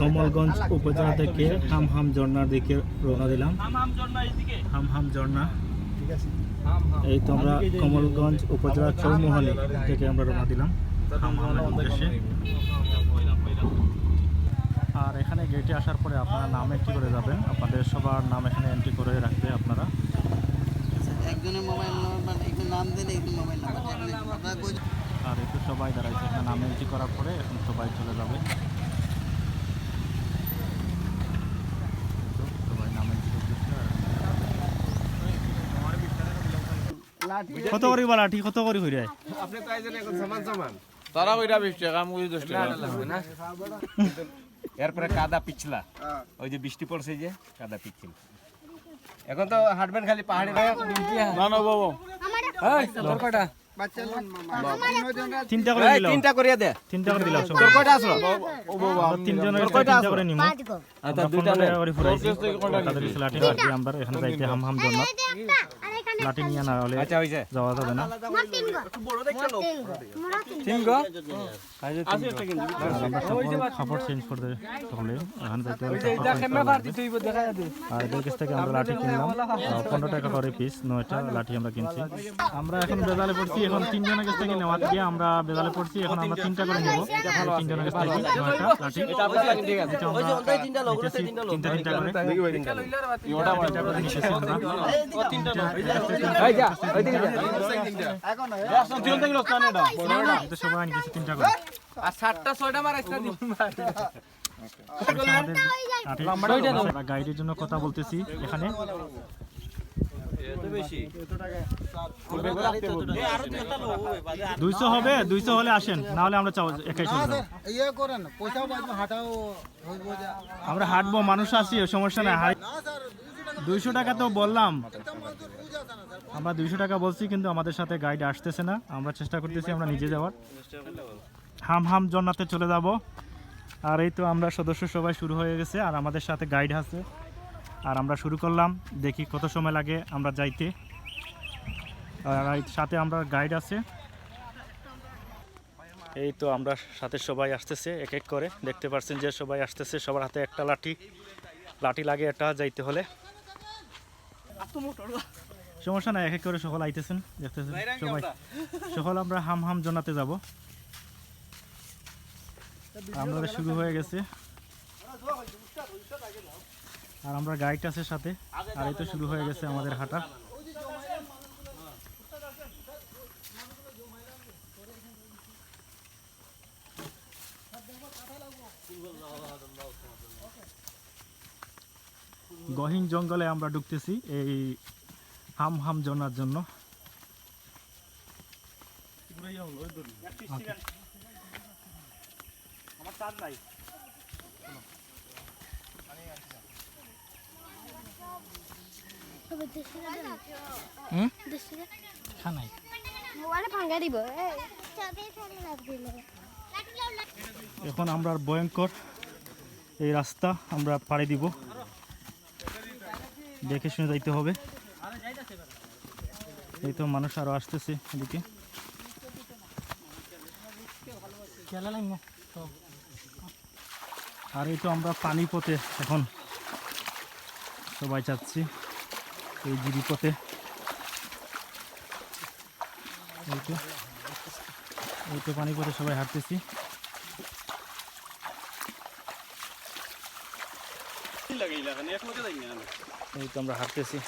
কমলগঞ্জ উপজেলা থেকে হাম হাম ঝর্ণার দিকে রওনা দিলাম। হাম হাম ঝর্ণা এই তো আমরা কমলগঞ্জ উপজেলা চৌমহলে থেকে আমরা রওনা দিলাম। উদ্দেশ্যে। আর এখানে গেটে আসার পরে আপনারা নাম এন্ট্রি করে যাবেন। আপনাদের সবার নাম এখানে এন্ট্রি করে রাখবে আপনারা। একজনের মোবাইল নাম্বার একটু নাম দেন একটু মোবাইল নাম্বার আর একটু সবাই দাঁড়াইছে। এখানে নাম এন্ট্রি করার পরে এখন সবাই চলে যাবে তো সবাই নাম এন্ট্রি করতেছে আর কত করি বলা ঠিক কত করি হইরে তারা ওইটা বিশ টাকা আমি দশ টাকা। এরপরে কাদা পিছলা। ওই যে বৃষ্টি পড়ছে যে কাদা পিছল এখন তো হাঁটবেন খালি পাহাড়ি না না বাবু। তিনটা করে দিলাম তিনটা করিয়া দে। তিনটা করে দিলাম তোর কয়টা আসলো? তোর কয়টা তিনটা করে নিমু। আচ্ছা দুইটা পনেরো নে টাকা করে ফুরাইছি তাদের লাঠি লাঠি আমরা এখানে যাইতে হাম হাম জন্নাত লাঠি নিয়ে না হলে আচ্ছা হইছে যাওয়া যাবে না। সকল চেঞ্জ করতে হলে এখানে যাইতে করা। আর এদের কাছ থেকে আমরা লাঠি কিনলাম। পনেরো টাকা করে পিস নয়টা লাঠি আমরা কিনছি। আমরা এখন বেজালে পড়ছি এখন তিনজনের কাছ থেকে নেওয়া দিয়ে আমরা বেজালে পড়ছি এখন আমরা তিনটা করে নেব। তিনজনের কাছ থেকে নয়টা লাঠি। তিনটা তিনটা করে। তিনটা করে নিতেছি আমরা। গাইডের জন্য কথা বলতেছি এখানে দুইশো হবে দুইশো হলে আসেন না হলে আমরা একাই আমরা হাঁটবো মানুষ আছি সমস্যা নাই দুইশো টাকা তো বললাম। আমরা দুইশো টাকা বলছি, কিন্তু আমাদের সাথে গাইড আসতেছে না। আমরা চেষ্টা করতেছি আমরা নিজে যাওয়ার। হাম হাম জন্নাতে চলে যাব। আর এই তো আমরা সদস্য সবাই শুরু হয়ে গেছে, আর আমাদের সাথে গাইড আছে। আর আমরা শুরু করলাম, দেখি কত সময় লাগে আমরা যাইতে। আর সাথে আমরা গাইড আছে। এই তো আমরা সাথে সবাই আসতেছে, এক এক করে। দেখতে পাচ্ছেন যে সবাই আসতেছে, সবার হাতে একটা লাঠি। লাঠি লাগে এটা যাইতে হলে। সমস্যা নাই এক এক করে সকল আইতেছেন দেখতেছেন সবাই। সকল আমরা হাম হাম জনাতে যাব। আমাদের শুরু হয়ে গেছে। আর আমরা গাইড আছে সাথে আর এই তো শুরু হয়ে গেছে আমাদের হাঁটা। গহীন জঙ্গলে আমরা ঢুকতেছি এই হাম হাম জনার জন্য। খানাই এখন আমরা ভয়ঙ্কর এই রাস্তা আমরা পাড়ি দিব। দেখে শুনে যাইতে হবে। এই তো মানুষ আরও আসতেছে এদিকে। আর এই তো আমরা পানি পথে এখন সবাই যাচ্ছি এই জিরি পথে এই তো এই তো পানি পথে সবাই হাঁটতেছি। এই তো আমরা হাঁটতেছি।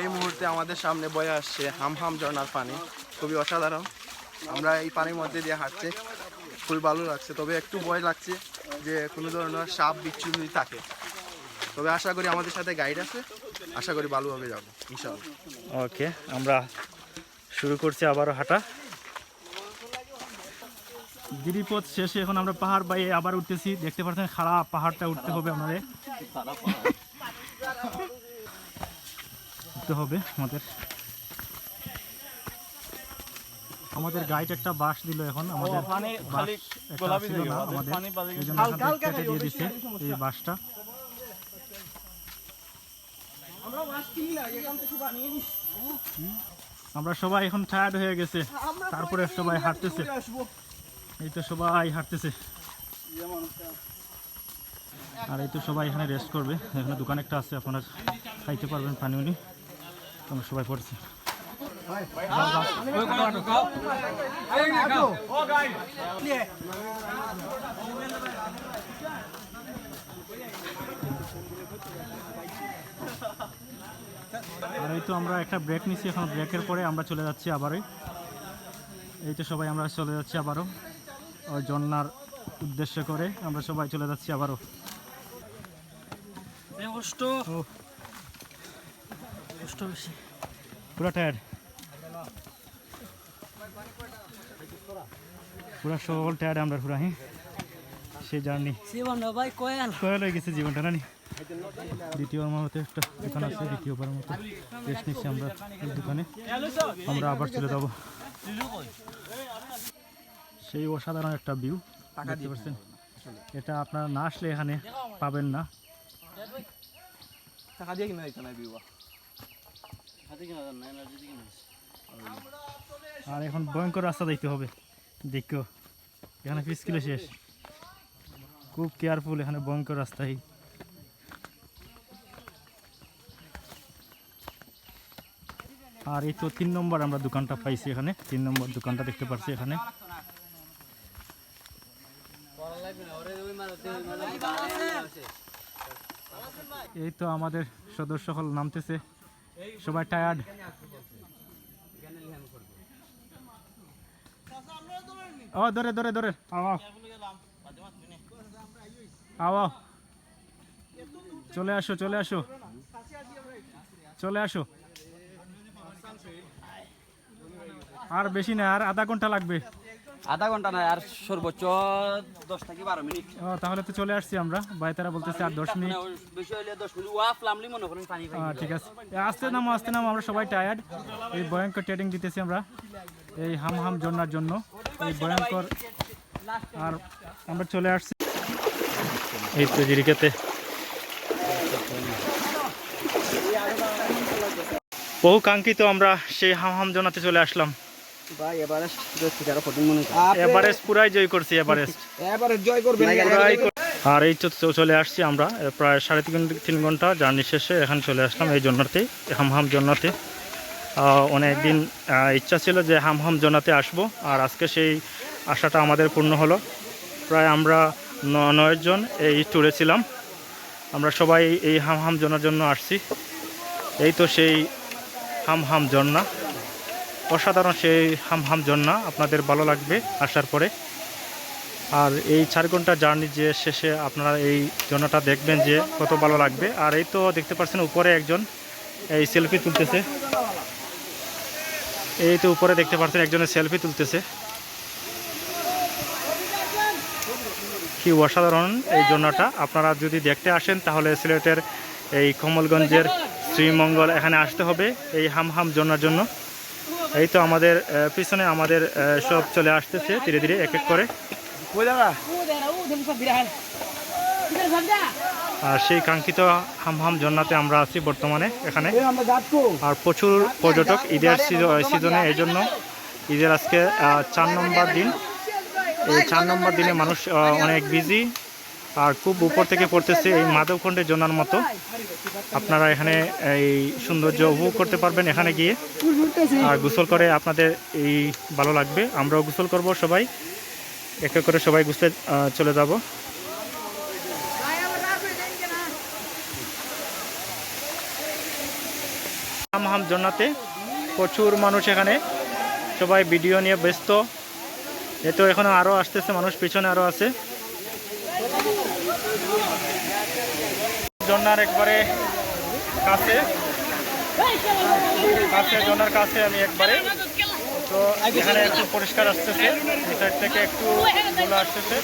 এই মুহূর্তে আমাদের সামনে বয়ে আসছে হাম হাম ঝর্ণার পানি। খুবই অসাধারণ। আমরা এই পানির মধ্যে দিয়ে হাঁটছি। খুবই ভালো লাগছে। তবে একটু ভয় লাগছে যে কোনো ধরনের সাপ বিচ্ছু যদি থাকে। তবে আশা করি আমাদের সাথে গাইড আছে। আশা করি ভালোভাবে যাব ইনশাল্লাহ ওকে আমরা শুরু করছি আবারও হাঁটা। গিরিপথ শেষে এখন আমরা পাহাড় বাইয়ে আবার উঠতেছি। দেখতে পাচ্ছেন খারাপ পাহাড়টা উঠতে হবে আমাদের। উঠতে হবে আমাদের। আমাদের গাইড একটা বাস দিল এখন আমাদের বাস একটা ছিল না আমাদের। এই জন্য কেটে দিয়ে দিচ্ছে এই বাসটা আমরা সবাই এখন টায়ার্ড হয়ে গেছে। তারপরে সবাই হাঁটতেছে। এই তো সবাই হাঁটতেছে। আর এই তো সবাই এখানে রেস্ট করবে। এখানে দোকান একটা আছে, আপনারা খাইতে পারবেন পানি উনি। আমরা সবাই পড়ছি। আর এই তো আমরা একটা ব্রেক নিচ্ছি এখন ব্রেকের পরে আমরা চলে যাচ্ছি আবারই। এই তো সবাই, আমরা চলে যাচ্ছি আবারও। জন্নার উদ্দেশ্য করে আমরা সবাই চলে যাচ্ছি আবারও। কষ্ট কষ্ট বেশি। পুরা টায়ার পুরা সকল টায়ার আমরা পুরা হ্যাঁ? সেই জার্নি ভাই কয়াল। কয়াল হয়ে গেছে জীবনটা নানি দ্বিতীয়বার মতো একটা দোকান আছে দ্বিতীয়বার মতো। রেস্ট নিচ্ছি আমরা দোকানে। আমরা আবার চলে যাব। সেই অসাধারণ একটা ভিউ দেখতে পাচ্ছেন? এটা আপনারা না আসলে এখানে পাবেন না। টাকা দিয়ে কিনা এখানে আর এখন ভয়ঙ্কর রাস্তা দেখতে হবে। দেখো এখানে পিস কিলো শেষ। খুব কেয়ারফুল এখানে ভয়ঙ্কর রাস্তায় আর এই তো তিন নম্বর আমরা দোকানটা পাইছি এখানে। তিন নম্বর দোকানটা দেখতে পাচ্ছি এখানে। এই তো আমাদের সদস্য হল নামতেছে। সবাই টায়ার্ড ও ধরে ধরে ধরে। আও আও আও আও চলে আসো চলে আসো। চলে আসো। আর বেশি না, আর আধা ঘণ্টা লাগবে। আধা ঘণ্টা না আর সর্বোচ্চ দশ থেকে বারো মিনিট। ও তাহলে তো চলে আসছি আমরা। বাইতারা বলতেছে আর দশ মিনিট। বেশি হইলে দশ মিনিট। ওয়াফ লামলি মনে করেন পানি ঠিক আছে। আস্তে নামো আস্তে নামো আমরা সবাই টায়ার্ড এই ভয়ঙ্কর ট্রেডিং দিতেছি আমরা। এই হাম হাম জন্নার জন্য। এই ভয়ঙ্কর আর আমরা চলে আসছি। এই তো জিরিকাতে। বহু কাঙ্ক্ষিত আমরা সেই হাম হাম জোনাতে চলে আসলাম। ভাই এবারে ঠিক আরও কঠিন মনে এভারেস্ট পুরাই জয় করছি এভারেস্ট। জয় করবেন আর এই তো চলে আসছি আমরা প্রায় সাড়ে তিন তিন ঘণ্টা জার্নি শেষে এখানে চলে আসলাম এই জন্নাতে হাম হাম জন্নাতে অনেক দিন ইচ্ছা ছিল যে হাম হাম জন্নাতে আসব আর আজকে সেই আশাটা আমাদের পূর্ণ হলো। প্রায় আমরা ন- নয় জন এই ট্যুরে ছিলাম। আমরা সবাই এই হাম হাম জন্নার জন্য আসছি। এই তো সেই হাম হাম জন্না অসাধারণ সেই হাম হাম জন্না আপনাদের ভালো লাগবে আসার পরে। আর এই চার ঘণ্টা জার্নি যে শেষে আপনারা এই জন্যটা দেখবেন যে কত ভালো লাগবে। আর এই তো দেখতে পাচ্ছেন উপরে একজন এই সেলফি তুলতেছে। এই তো উপরে দেখতে পাচ্ছেন একজনের সেলফি তুলতেছে। কি অসাধারণ এই জন্যটা আপনারা যদি দেখতে আসেন তাহলে সিলেটের এই কমলগঞ্জের শ্রীমঙ্গল এখানে আসতে হবে এই হাম হাম জন্নার জন্য। এই তো আমাদের পিছনে আমাদের সব চলে আসতেছে ধীরে ধীরে এক এক করে। আর সেই কাঙ্ক্ষিত হাম হাম জন্নাতে আমরা আছি বর্তমানে এখানে। আর প্রচুর পর্যটক ঈদের সিজ- সিজনে এই জন্য ঈদের আজকে চার নম্বর দিন। এই চার নম্বর দিনে মানুষ অনেক বিজি আর খুব উপর থেকে পড়তেছে এই মাধবখণ্ডের জোনার মতো। আপনারা এখানে এই সৌন্দর্য উপভোগ করতে পারবেন এখানে গিয়ে। আর গোসল করে আপনাদের এই ভালো লাগবে। আমরাও গোসল করব সবাই। এক করে সবাই আহ, চলে যাব। হাম জন্নাতে প্রচুর মানুষ এখানে। সবাই ভিডিও নিয়ে ব্যস্ত। এ তো এখনও আরও আসতেছে মানুষ পিছনে আরও আছে। জন্নার একবারে কাছে। কাছে, জন্নার কাছে আমি একবারে। তো এখানে একটু পরিষ্কার আসতেছে। ভিতর থেকে একটু আসতেছে।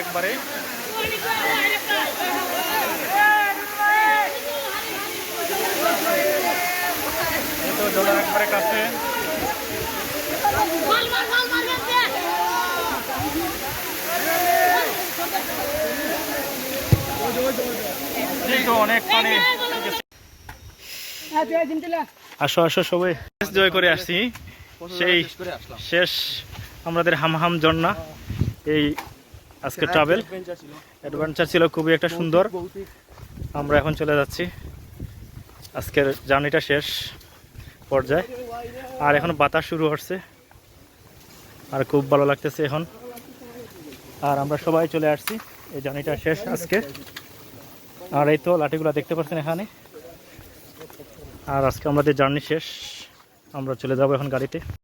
একবারে। কাছে। আসো আসো সবাই। জয় করে আসছি। সেই শেষ আমাদের হামহাম ঝর্ণা। এই আজকে ট্রাভেল অ্যাডভেঞ্চার ছিল, খুবই একটা সুন্দর। আমরা এখন চলে যাচ্ছি। আজকের জার্নিটা শেষ পর্যায়ে। আর এখন বাতাস শুরু হচ্ছে। আর খুব ভালো লাগতেছে এখন। আর আমরা সবাই চলে আসছি। এই জার্নিটা শেষ আজকে। আর এই তো লাঠিগুলো দেখতে পাচ্ছেন এখানে। আর আজকে আমাদের জার্নি শেষ। আমরা চলে যাব এখন গাড়িতে।